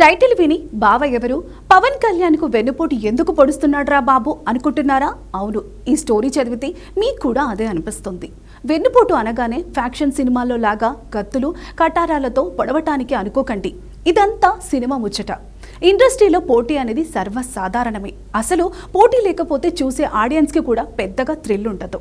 Title విని బావ ఎవరు? పవన్ కళ్యాణ్కు వెన్నుపోటు ఎందుకు పొడుస్తున్నాడ్రా బాబు అనుకుంటున్నారా? అవును ఈ స్టోరీ చదివితే మీకు కూడా అదే అనిపిస్తుంది. వెన్నుపోటు అనగానే ఫ్యాక్షన్ సినిమాల్లో లాగా కత్తులు కటారాలతో పొడవటానికి అనుకోకండి. ఇదంతా సినిమా ముచ్చట. ఇండస్ట్రీలో పోటీ అనేది సర్వసాధారణమే. అసలు పోటీ లేకపోతే చూసే ఆడియన్స్కి కూడా పెద్దగా థ్రిల్ ఉండదు.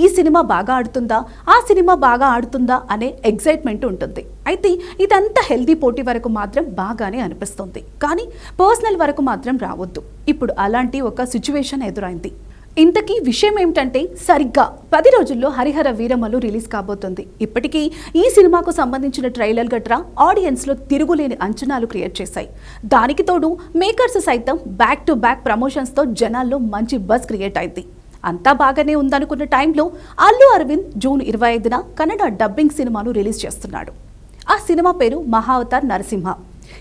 ఈ సినిమా బాగా ఆడుతుందా? ఆ సినిమా బాగా ఆడుతుందా? అనే ఎగ్జైట్మెంట్ ఉంటుంది. అయితే ఇదంతా హెల్దీ పోటీ వరకు మాత్రం బాగానే అనిపిస్తుంది. కానీ పర్సనల్ వరకు మాత్రం రావద్దు. ఇప్పుడు అలాంటి ఒక సిచ్యువేషన్ ఎదురైంది. ఇంతకీ విషయం ఏమిటంటే సరిగ్గా పది రోజుల్లో హరిహర వీరమలు రిలీజ్ కాబోతుంది. ఇప్పటికీ ఈ సినిమాకు సంబంధించిన ట్రైలర్ గట్రా ఆడియన్స్లో తిరుగులేని అంచనాలు క్రియేట్ చేశాయి. దానికి తోడు మేకర్స్ సైతం బ్యాక్ టు బ్యాక్ ప్రమోషన్స్తో జనాల్లో మంచి బస్ క్రియేట్ అయింది. అంతా బాగానే ఉందనుకున్న టైంలో అల్లు అరవింద్ జూన్ ఇరవై ఐదున కన్నడ డబ్బింగ్ సినిమాను రిలీజ్ చేస్తున్నాడు. ఆ సినిమా పేరు మహావతార్ నరసింహ.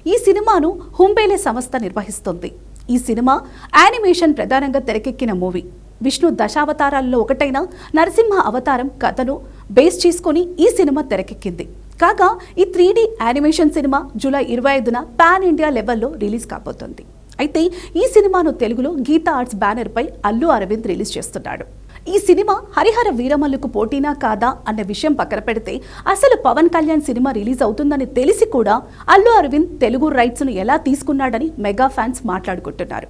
ఈ సినిమాను హుంబేలే సంస్థ నిర్వహిస్తుంది. ఈ సినిమా యానిమేషన్ ప్రధానంగా తెరకెక్కిన మూవీ. విష్ణు దశావతారాల్లో ఒకటైన నరసింహ అవతారం కథను బేస్ చేసుకొని ఈ సినిమా తెరకెక్కింది. కాగా ఈ త్రీ యానిమేషన్ సినిమా జూలై ఇరవై ఐదున పాన్ ఇండియా లెవెల్లో రిలీజ్ కాబోతోంది. అయితే ఈ సినిమాను తెలుగులో గీతా ఆర్ట్స్ బ్యానర్పై అల్లు అరవింద్ రిలీజ్ చేస్తున్నాడు. ఈ సినిమా హరిహర వీరమల్లుకు పోటీనా కాదా అన్న విషయం పక్కన పెడితే అసలు పవన్ కళ్యాణ్ సినిమా రిలీజ్ అవుతుందని తెలిసి కూడా అల్లు అరవింద్ తెలుగు రైట్స్ను ఎలా తీసుకున్నాడని మెగా ఫ్యాన్స్ మాట్లాడుకుంటున్నారు.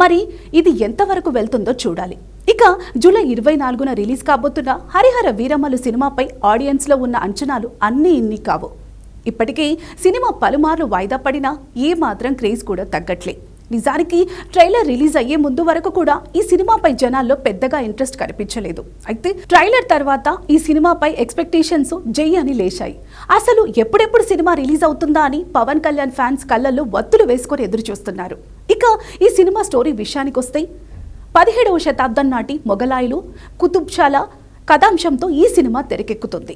మరి ఇది ఎంతవరకు వెళ్తుందో చూడాలి. ఇక జూలై ఇరవై నాలుగున రిలీజ్ కాబోతున్న హరిహర వీరమల్లు సినిమాపై ఆడియన్స్లో ఉన్న అంచనాలు అన్నీ ఇన్ని కావు. ఇప్పటికే సినిమా పలుమార్లు వాయిదా పడినా ఏ మాత్రం క్రేజ్ కూడా తగ్గట్లే. నిజానికి ట్రైలర్ రిలీజ్ అయ్యే ముందు వరకు కూడా ఈ సినిమాపై జనాల్లో పెద్దగా ఇంట్రెస్ట్ కనిపించలేదు. అయితే ట్రైలర్ తర్వాత ఈ సినిమాపై ఎక్స్పెక్టేషన్స్ జై అని లేచాయి అసలు ఎప్పుడెప్పుడు సినిమా రిలీజ్ అవుతుందా అని పవన్ కళ్యాణ్ ఫ్యాన్స్ కళ్ళల్లో వత్తులు వేసుకొని ఎదురు చూస్తున్నారు ఇక ఈ సినిమా స్టోరీ విషయానికి వస్తే పదిహేడవ శతాబ్దం నాటి మొఘలాయిలు కుతుబ్షాల కథాంశంతో ఈ సినిమా తెరకెక్కుతుంది.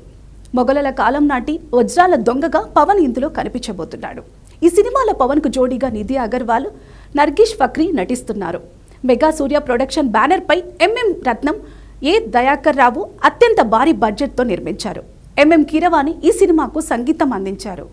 మొఘలుల కాలం నాటి వజ్రాల దొంగగా పవన్ ఇందులో కనిపించబోతున్నాడు. ఈ సినిమాలో పవన్కు జోడీగా నిధి అగర్వాల్ నర్గిష్ ఫక్రీ నటిస్తున్నారు. మెగా సూర్య ప్రొడక్షన్ బ్యానర్పై ఎంఎం రత్నం ఏ దయాకర్ రావు అత్యంత భారీ బడ్జెట్తో నిర్మించారు. ఎంఎం కీరవాణి ఈ సినిమాకు సంగీతం అందించారు.